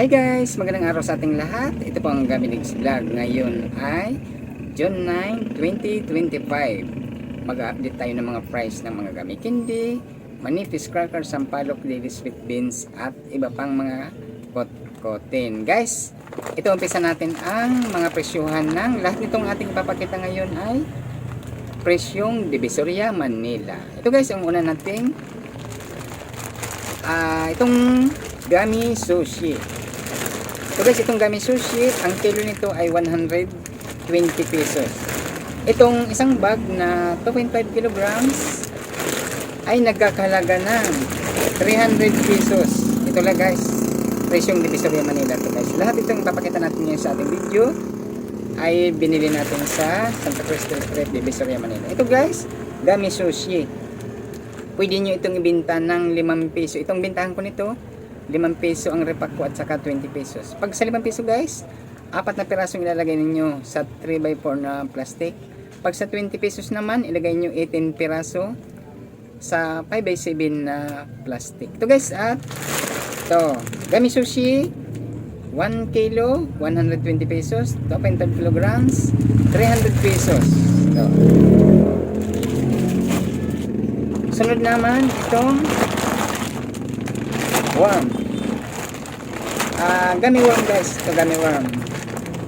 Hi guys! Magandang araw sa ating lahat. Ito po ang Gaminex Vlog. Ngayon ay June 9, 2025. Mag-update tayo ng mga price ng mga gami candy, manipis cracker, sampalok, lily sweet beans, at iba pang mga kot-kotin. Guys, ito umpisa natin ang mga presyuhan ng lahat nitong ating papakita ngayon ay presyong Divisoria, Manila. Ito guys, ang una nating ah itong gummy sushi. So guys, itong gummy sushi, ang kilo nito ay 120 pesos. Itong isang bag na 2.5 kilograms ay nagkakahalaga ng 300 pesos. Ito lang guys, presyong Divisoria Manila to guys. Lahat itong papakita natin ngayon sa ating video ay binili natin sa Santa Cruz del Street, Divisoria Manila. Ito guys, gummy sushi. Pwede nyo itong ibenta ng 5 peso. Itong bintahan ko nito, 5 peso ang repack at saka 20 pesos. Pag sa 5 peso guys, apat na pirasong ilalagay ninyo sa 3x4 na plastic. Pag sa 20 pesos naman, ilagay nyo 18 piraso sa 5x7 na plastic. Ito guys at ito, gami sushi 1 kilo, 120 pesos. Ito, kilograms, 300 pesos. Ito. Sunod naman, itong 1, Ah, uh, gamiworm guys ito gamiworm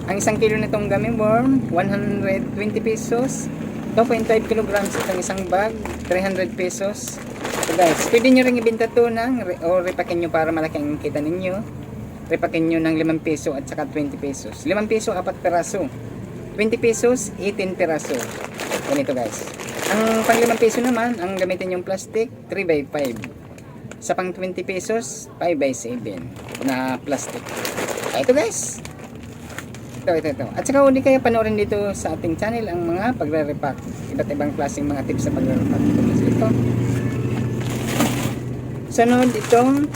ang isang kilo nitong gamiworm 120 pesos 2.5 kilograms itong isang bag 300 pesos So guys, pwede nyo rin ibenta to ng o repakin nyo para malaki ang kita ninyo. Repakin nyo ng 5 peso at saka 20 pesos. 5 peso, 4 peraso. 20 pesos, 18 peraso. Ganito guys. Ang pang 5 peso naman, ang gamitin yung plastic, 3 by 5 sa pang 20 pesos 5 by 7 na plastic. Ito guys. Ito ito ito. At saka hindi kaya panoorin dito sa ating channel ang mga pagre-repack. Iba't ibang klaseng mga tips sa pagre-repack. Ito sunod itong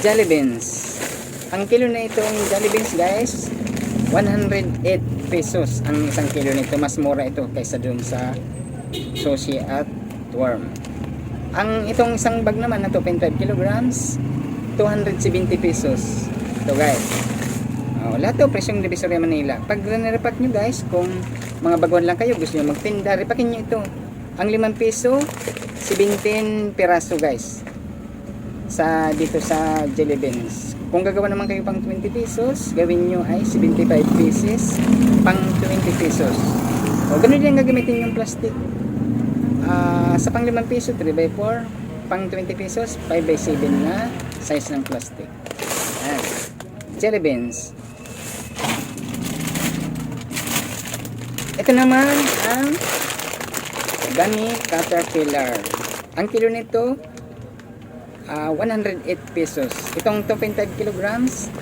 jelly beans. Ang kilo na itong jelly beans guys 108 pesos ang isang kilo nito. Mas mura ito kaysa dun sa sushi at worm ang itong isang bag naman na 2.5 kilograms, 270 pesos. Ito guys. Oh, lahat to presyong Divisoria Manila. Pag nirepack nyo guys, kung mga baguhan lang kayo, gusto nyo magtinda, repakin nyo ito. Ang 5 peso, 17 piraso guys. Sa dito sa jelly beans. Kung gagawa naman kayo pang 20 pesos, gawin nyo ay 75 pieces pang 20 pesos. O ganun din gagamitin yung plastic. Ah, sa pang 5 peso 3 by 4 pang 20 pesos 5 by 7 na size ng plastic. Ayan. jelly beans. Ito naman ang gummy caterpillar. Ang kilo nito ah, 108 pesos. Itong 2.5 kilograms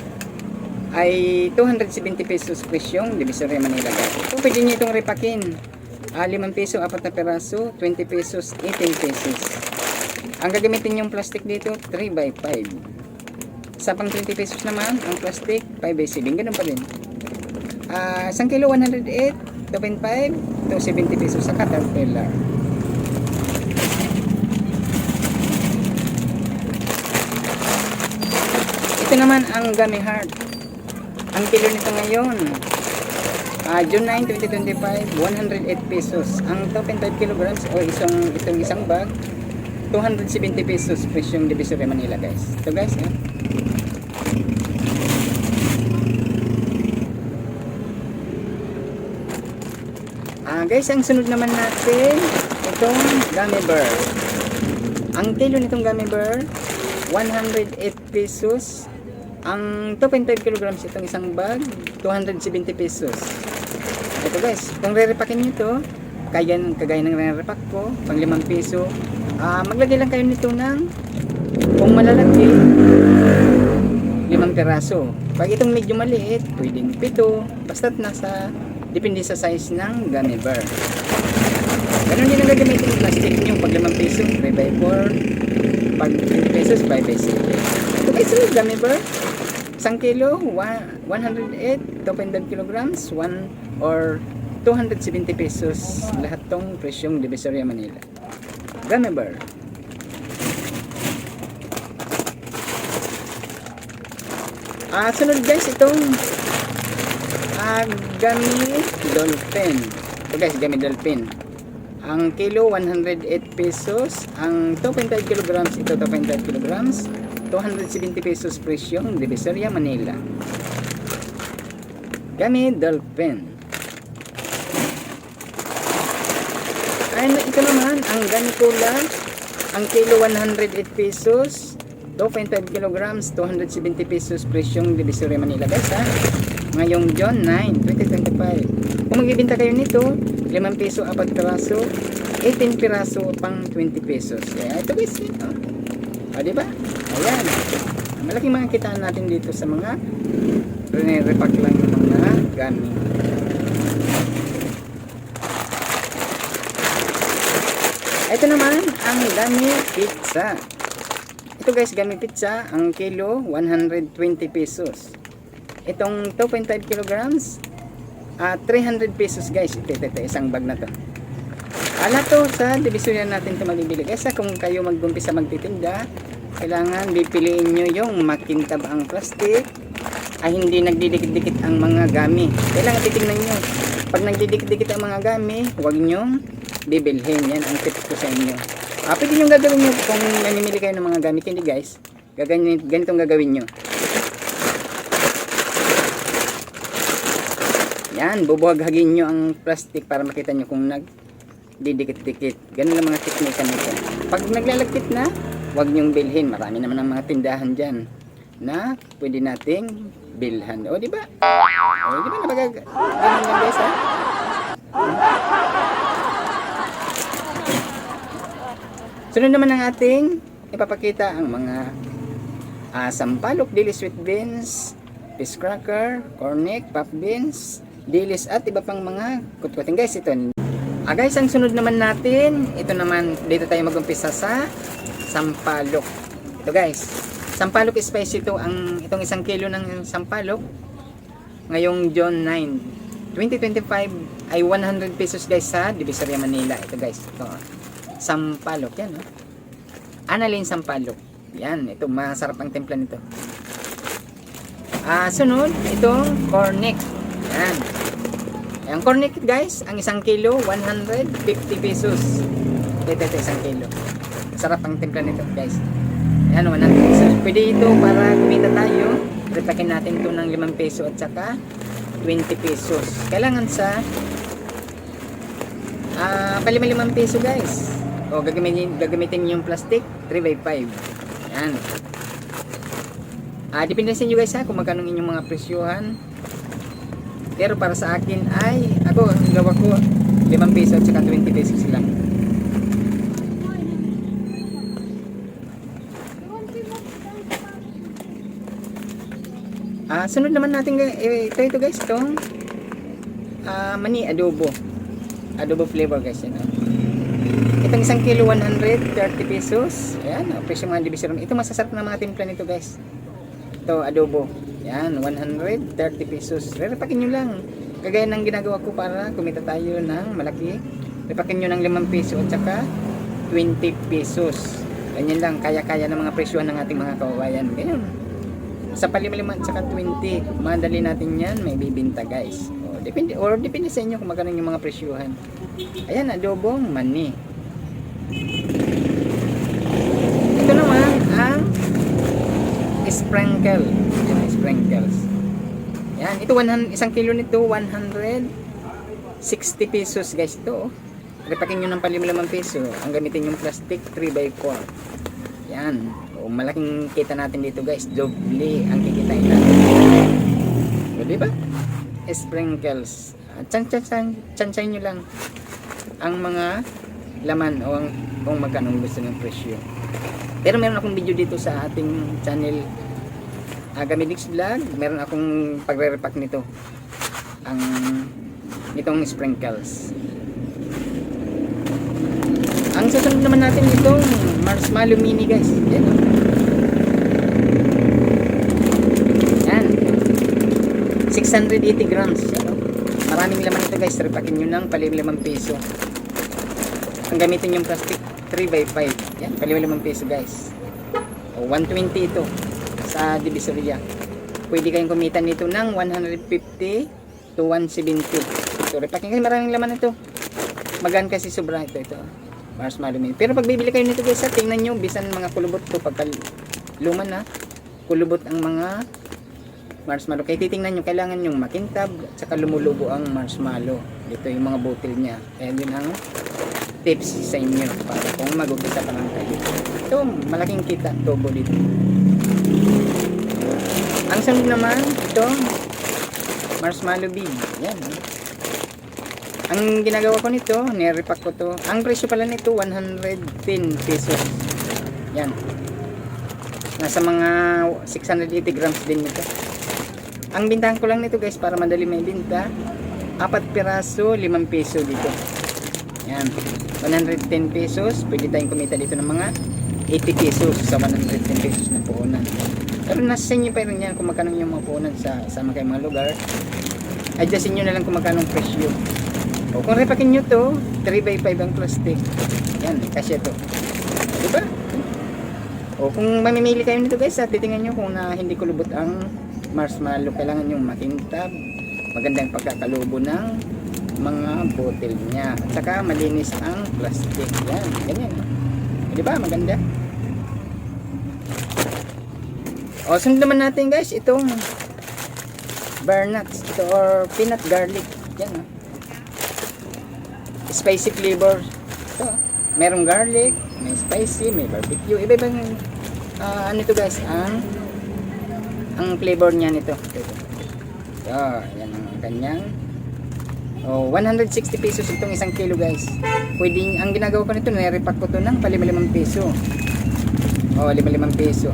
ay 270 pesos presyong Divisoria Manila. Guys. Kung pwede nyo itong repakin Ah, 5 peso, 4 na peraso, 20 pesos, 18 pesos. Ang gagamitin yung plastic dito, 3 by 5. Sa pang 20 pesos naman, ang plastic, 5 by 7. Ganun pa din. Ah, 1 kilo, 108, 2.5, 270 pesos sa Caterpillar. Ito naman ang Gummy Heart. Ang kilo nito ngayon, Ah, June 9, 2025, 108 pesos. Ang 2.5 kilograms o isang itong isang bag, 270 pesos presyong Divisoria Manila, guys. Ito guys, eh. Ah, guys, ang sunod naman natin, itong gummy bear. Ang kilo nitong gummy bear, 108 pesos. Ang 2.5 kilograms itong isang bag, 270 pesos. Ito guys, kung re-repakin nyo ito, kaya, kagaya ng re-repack ko, pang 5 peso, ah maglagay lang kayo nito ng, kung malalaki, 5 peraso. Pag itong medyo maliit, pwedeng 7, basta't nasa, depende sa size ng gummy bear. Ganun din ang gagamitin yung plastic nyo, pag 5 peso, 3 by 4, pag 20 pesos, 5 by 7. Ito guys, yung gummy bear, isang kilo, wa- 108, 2.5 kilograms, 1 or 270 pesos lahat tong presyong Divisoria Manila. Bear. Ah, sunod guys, itong ah, gummy dolphin. Ito guys, gummy dolphin. Ang kilo 108 pesos, ang 2.5 kilograms ito 2.5 kilograms, 270 pesos presyong Divisoria, Manila. Gummy dolphin. Ay, ito naman, ang gummy cola, ang kilo 108 pesos, 2.5 kilograms, 270 pesos presyong Divisoria, Manila. Guys ha, ngayong John 9, 2025. Kung magbibinta kayo nito, 5 peso, 4 piraso, 18 piraso, pang 20 pesos. Kaya ito guys, oh. O, diba? Ayan. Malaking mga kitaan natin dito sa mga repack lang ng mga gamit. Ito naman ang gami pizza. Ito guys, gami pizza, ang kilo 120 pesos. Itong 2.5 kilograms, ah 300 pesos guys. Ito, ito, ito, isang bag na to. Ala to sa division natin ito mabibili. Kaya kung kayo mag-umpisa magtitinda, kailangan bipiliin nyo yung makintab ang plastic ay hindi nagdidikit-dikit ang mga gami. Kailangan titingnan nyo. Pag nagdidikit-dikit ang mga gami, huwag nyong bibilhin. Yan ang tip ko sa inyo. Ah, pwede nyo gagawin nyo kung namimili kayo ng mga gamit. Hindi guys. Gaganyan, ganitong gagawin nyo. Yan, bubuhaghagin nyo ang plastic para makita nyo kung nagdidikit-dikit. Ganun lang mga teknika nito. Pag naglalagkit na, huwag nyong bilhin. Marami naman ang mga tindahan dyan na pwede nating bilhan. O, di ba? O, di ba? Napagag... Ganun lang guys, ha? Sunod naman ang ating ipapakita ang mga ah, sampalok, dili sweet beans, fish cracker, cornic, puff beans, dilis at iba pang mga kutkutin guys ito ah guys ang sunod naman natin ito naman dito tayo magumpisa sa sampalok ito guys sampalok spicy ito ang itong isang kilo ng sampalok ngayong John 9 2025 ay 100 pesos guys sa Divisoria Manila ito guys ito oh. sampalok yan oh. Annalyn sampalok yan ito masarap ang timpla nito Ah, sunod, itong cornic. Yan. Ang cornic guys, ang isang kilo, 150 pesos. Ito, ito, isang kilo. Sarap ang timpla nito guys. Yan, 100 pesos. Pwede ito para kumita tayo. Repakin natin ito ng 5 peso at saka 20 pesos. Kailangan sa ah, palima-limang peso guys. O, gagamitin, gagamitin yung plastic, 3 by 5. Yan. Ah, depende sa inyo guys ha kung magkano inyong mga presyuhan. Pero para sa akin ay ako ang gawa ko 5 peso at saka 20 pesos lang. Sunod naman natin eh, ito ito guys, itong ah, mani adobo. Adobo flavor guys yan. ah. Itong isang kilo 130 pesos. Ayan, ang presyo mga division. Ito masasarap na mga timpla nito guys. Ito, adobo. Yan, 130 pesos. Repakin nyo lang. Kagaya ng ginagawa ko para kumita tayo ng malaki. Repakin nyo ng 5 peso at saka 20 pesos. Ganyan lang, kaya-kaya ng mga presyohan ng ating mga kawawayan. Ganyan. Sa palima-lima at saka 20, madali natin yan, may bibinta guys. O, depende, or depende sa inyo kung magkano yung mga presyuhan. Ayan, adobong mani. Ito naman ang sprinkle. Yan, sprinkles. Yan, ito 100, isang kilo nito 160 pesos guys ito. Oh. Repakin nyo ng palimalamang peso. Ang gamitin yung plastic 3x4. Yan. O, malaking kita natin dito guys. Doble ang kikitain natin. O, diba? Sprinkles. Ah, chan chan chan nyo lang ang mga laman o ang kung magkano gusto ng presyo. Pero meron akong video dito sa ating channel Agamidix Vlog. Meron akong pagre-repack nito. Ang itong sprinkles. Ang susunod naman natin itong marshmallow mini guys. Yan. oh. Yan. 680 grams. Yan. oh. Maraming laman ito guys. Repackin nyo ng palimlimang peso. Ang gamitin yung plastic 3x5. Yan. Palimlimang peso guys. O, 120 ito sa Divisoria. pwede kayong kumita nito ng 150 to 170. So, repacking kasi maraming laman ito. Magaan kasi sobra ito. ito. Marshmallow mini. Pero pag bibili kayo nito guys, tingnan nyo, bisan mga kulubot to pagka luman na, kulubot ang mga marshmallow. Kaya titingnan nyo, kailangan yung makintab at saka lumulubo ang marshmallow. Dito yung mga bottle niya. Kaya yun ang tips sa inyo para kung mag-upisa pa lang kayo. Ito, malaking kita, tubo dito. Ang sunod naman, ito, marshmallow bead. Yan. Ang ginagawa ko nito, nirepack ko to. Ang presyo pala nito, 110 pesos. Yan. Nasa mga 680 grams din nito. Ang bintahan ko lang nito guys, para madali may binta, apat piraso, 5 peso dito. Yan. 110 pesos. Pwede tayong kumita dito ng mga 80 pesos sa 110 pesos na puhunan. Pero nasa inyo pa rin yan kung magkano yung mga puhunan sa sama kayong mga lugar. Adjustin nyo na lang kung magkano presyo. O kung repakin nyo to, 3x5 ang plastic. Yan, kasya to. Diba? O kung mamimili kayo nito guys, at titingnan nyo kung na hindi kulubot ang marshmallow. Kailangan yung makintab, magandang pagkakalubo ng mga bottle niya. At saka malinis ang plastic. Yan, ganyan. Di ba? Maganda. O, sunod naman natin guys, itong bar nuts. Ito or peanut garlic. Yan. oh. Spicy flavor. Ito. Merong garlic, may spicy, may barbecue. Iba-ibang ah, ano ito guys, ang ang flavor niya nito. Ito. ito. yan ang kanyang Oh, 160 pesos itong isang kilo guys. Pwede, ang ginagawa ko nito, nire-repack ko to ng palimalimang peso. Oh, lima-limang peso.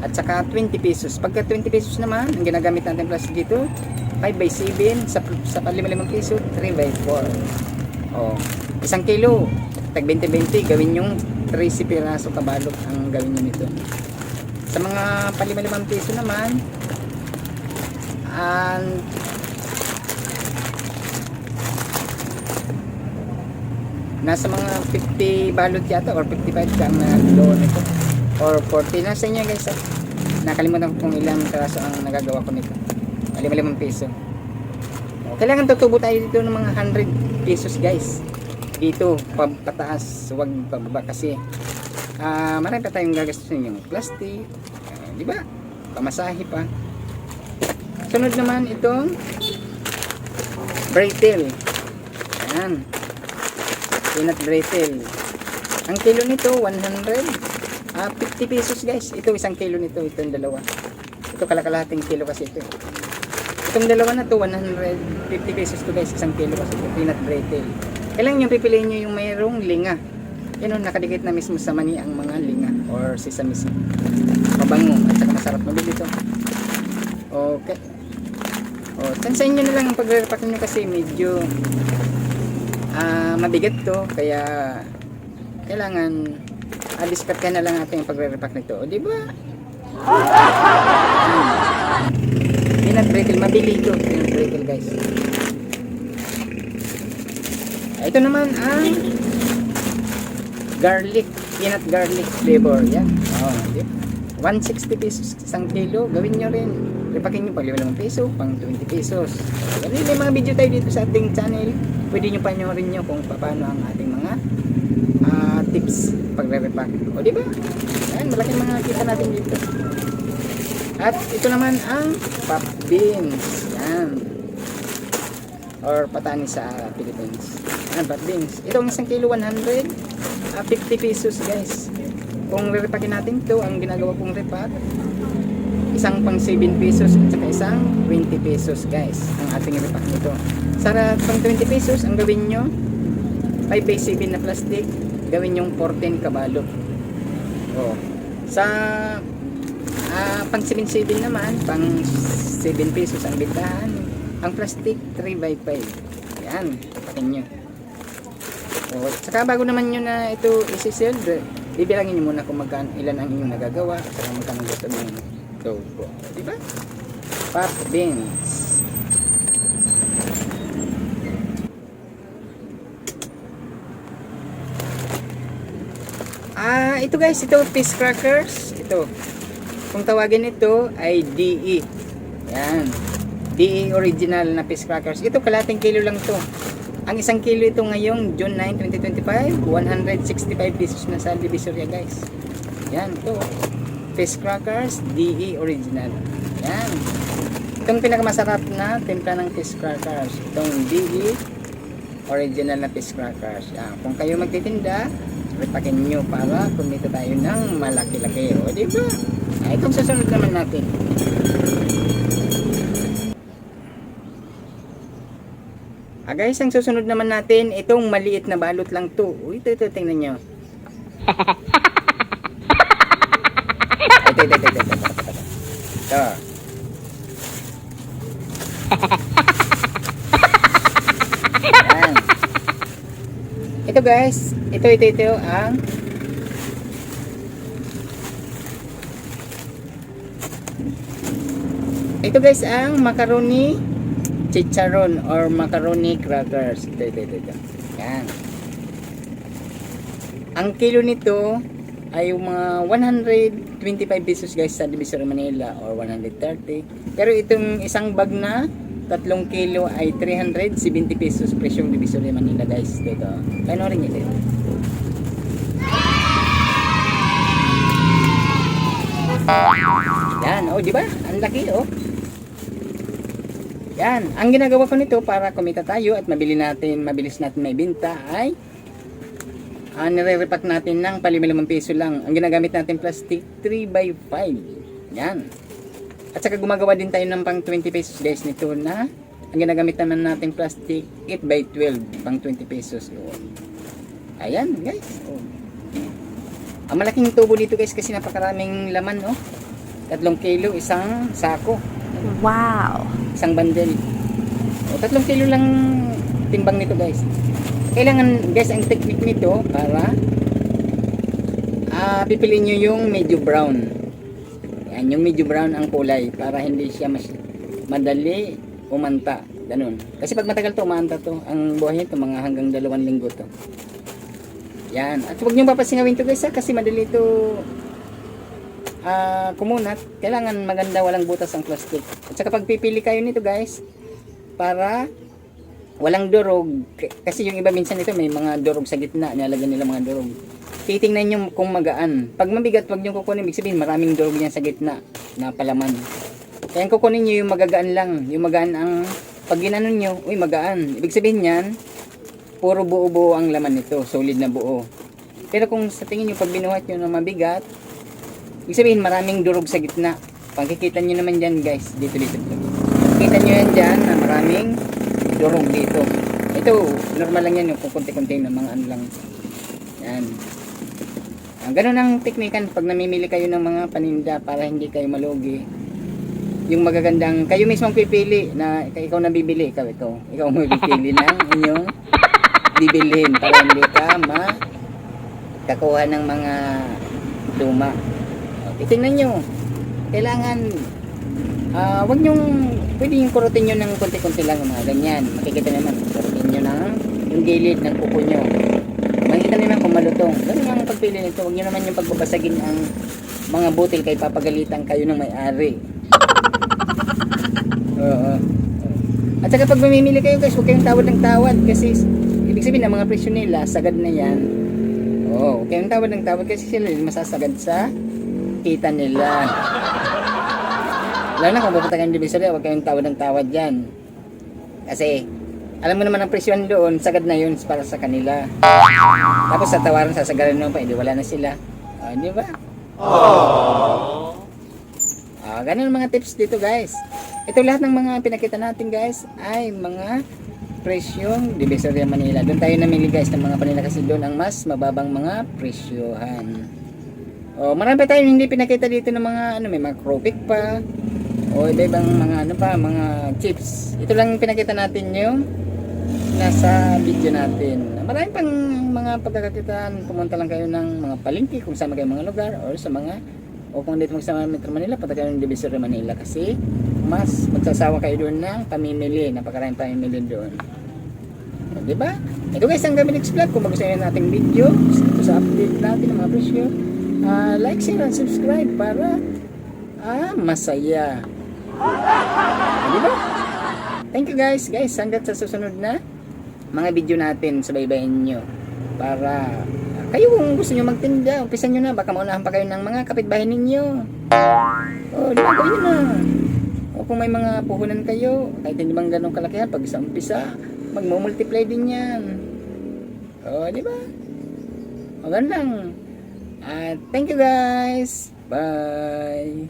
At saka 20 pesos. Pagka 20 pesos naman, ang ginagamit natin plus dito, 5 by 7 sa, sa palimalimang peso, 3 by 4. Oh, isang kilo, tag 20-20, gawin yung 13 piraso kabalot ang gawin nyo nito. Sa mga palimalimang peso naman, and nasa mga 50 balot yata or 55 ka ang nagawa nito or 40 nasa inyo guys ah. nakalimutan ko kung ilang karaso ang nagagawa ko nito malimang peso O, kailangan tutubo tayo dito ng mga 100 pesos guys. Dito pa- pataas. Huwag pababa kasi ah marami pa tayong gagastusin yung plastic. Ah, di ba? Pamasahe pa. Sunod naman itong Braytel. Yan peanut brittle. Ang kilo nito 100 ah 50 pesos guys. Ito isang kilo nito, itong dalawa. Ito kalakalahating kilo kasi ito. Itong dalawa na to 150 pesos to guys, isang kilo kasi peanut brittle. Kailangan yung pipiliin nyo yung mayroong linga. Yan o, nakadikit na mismo sa mani ang mga linga or sesame seed. Mabango at saka masarap mabili ito. Okay. O, tansayin nyo na lang ang pagre-repack nyo kasi medyo ah mabigat to kaya kailangan uh, discard ka na lang natin yung pagre-repack nito o di ba Brittle mabili ito peanut brittle guys. Ito naman ang garlic. Peanut garlic flavor yan. Oh, di ba? 160 pesos isang kilo. Gawin nyo rin. Repakin nyo pag 5 peso pang 20 pesos. Ganun, may mga video tayo dito sa ating channel. Pwede nyo panoorin nyo kung paano ang ating mga ah, tips pagre-repack. O di ba? Yan malaking mga kita natin dito. At ito naman ang pop beans. Yan. Or patani sa Philippines. Yan pop beans. Itong isang kilo 100 ah, 50 pesos guys. Kung re-repakin natin to ang ginagawa kong repack isang pang 7 pesos at saka isang 20 pesos guys ang ating repack nito. Sa pang 20 pesos ang gawin nyo 5 by 7 na plastic gawin yung 14 kabalo. Oh. sa ah, pang 7 7 naman pang 7 pesos ang bintahan ang plastic 3 by 5 yan tapakin nyo oh, saka bago naman nyo na ito isi-sell bibilangin nyo muna kung magkano ilan ang inyong nagagawa saka magkano gusto mo So, di ba? Pop beans. Ah, ito guys, ito fish crackers. Ito. Kung tawagin ito ay DE. Yan. DE original na fish crackers. Ito kalating kilo lang to. Ang isang kilo ito ngayong June 9, 2025, 165 pesos na sa Divisoria guys. Yan, to. Fish crackers, DE original. Yan. Itong pinakamasarap na timpla ng fish crackers. Itong DE original na fish crackers. Yan. Kung kayo magtitinda, repakin nyo para kumita tayo ng malaki-laki. O, di ba? Ay, itong susunod naman natin. Ah guys, ang susunod naman natin, itong maliit na balot lang to. Uy, ito, ito, tingnan nyo. Ito, ito, ito, ito, ito, ito, ito. Ito. Yan. Ito guys, ito, ito, ito ang Ito guys ang macaroni chicharon or macaroni crackers. Ito, ito, ito, ito. Yan. Ang kilo nito ay mga 125 pesos guys sa Divisoria Manila or 130. Pero itong isang bag na 3 kilo ay 370 pesos presyong Divisoria Manila guys. Dito. Panoorin nyo dito. Yan, oh, di ba? Ang laki, oh. Yan, ang ginagawa ko nito para kumita tayo at mabili natin, mabilis natin may binta ay uh, nire-repack natin ng palimalimang piso lang. Ang ginagamit natin plastic 3x5. Yan. At saka gumagawa din tayo ng pang 20 pesos guys nito na ang ginagamit naman natin plastic 8x12 pang 20 pesos. Ayan guys. Oh. Ang malaking tubo dito guys kasi napakaraming laman oh. 3 kilo isang sako. Wow. Isang bundle. O, tatlong kilo lang timbang nito guys. Kailangan guys ang technique nito para ah pipiliin nyo yung medyo brown. Yan, yung medyo brown ang kulay para hindi siya mas madali umanta. Ganun. Kasi pag matagal to, umanta to. Ang buhay nito mga hanggang dalawang linggo to. Yan. At huwag nyo papasingawin to guys ha, kasi madali to ah kumunat, kailangan maganda walang butas ang plastic. At saka pag pipili kayo nito guys, para walang durog, kasi yung iba minsan ito may mga durog sa gitna, nilalagyan nila mga durog. Titingnan nyo kung magaan. Pag mabigat, wag nyo kukunin, ibig sabihin maraming durog yan sa gitna na palaman. Kaya kukunin nyo yung magagaan lang, yung magaan ang pag ginanon nyo, uy magaan. Ibig sabihin yan, puro buo-buo ang laman nito, solid na buo. Pero kung sa tingin nyo, pag binuhat nyo na mabigat, Ibig sabihin, maraming durog sa gitna. Pagkikita nyo naman dyan, guys. Dito, dito, dito. Kita nyo yan dyan na maraming durog dito. Ito, normal lang yan yung kung konti-konti na mga ano lang. Yan. Ang ganun ang teknikan pag namimili kayo ng mga paninda para hindi kayo malugi. Yung magagandang, kayo mismo ang pipili na ikaw na bibili, ikaw, ikaw. Ikaw ang pipili ng inyong bibilhin para hindi ka ma kakuha ng mga luma. O, Titingnan nyo. Kailangan, ah wag nyong, pwede yung kurutin nyo ng konti-konti lang, mga ganyan. Makikita naman, kurutin nyo ng yung gilid ng kuko nyo. Makikita naman kung malutong. Ganun ang pagpili nito. Huwag nyo naman yung pagbabasagin ang mga butil kay papagalitan kayo ng may-ari. Oo. At saka pag mamimili kayo guys, huwag kayong tawad ng tawad kasi ibig sabihin ng mga presyo nila, sagad na yan. Oo, huwag kayong tawad ng tawad kasi sila masasagad sa kita nila. Lalo na kung pupunta kayong divisory, huwag kayong tawad ng tawad dyan. Kasi, alam mo naman ang presyon doon, sagad na yun para sa kanila. Tapos sa tawaran, sasagaran mo pa, hindi wala na sila. Ah, di ba? Ah, ganun ang mga tips dito guys. Ito lahat ng mga pinakita natin guys ay mga presyong Divisoria Manila. Doon tayo namili guys ng mga panila kasi doon ang mas mababang mga presyohan. Oh, marami tayong hindi pinakita dito ng mga ano, may mga pa. O iba-ibang mga ano pa, mga chips. Ito lang pinakita natin yung nasa video natin. Marami pang mga pagkakakitaan, pumunta lang kayo ng mga palengke kung saan kayo mga lugar or sa mga o kung dito magsama Metro Manila, punta kayo ng Divisoria Manila kasi mas magsasawa kayo doon ng pamimili. Napakaraming pamimili doon. O, di ba? Ito guys, ang Gaminex Vlog. Kung magustuhan nating video, ito sa update natin ng mga presyo, ah, like, share, and subscribe para ah, masaya. Di ba? Thank you guys. Guys, hanggat sa susunod na mga video natin sa baybayin nyo. Para kayo kung gusto nyo magtinda, umpisan nyo na. Baka maunahan pa kayo ng mga kapitbahay ninyo. Oh, di ba? Gawin na. O kung may mga puhunan kayo, kahit hindi man ganun kalakihan, pag sa umpisa, magmumultiply din yan. O, di ba? O, ganun lang. At thank you guys. Bye.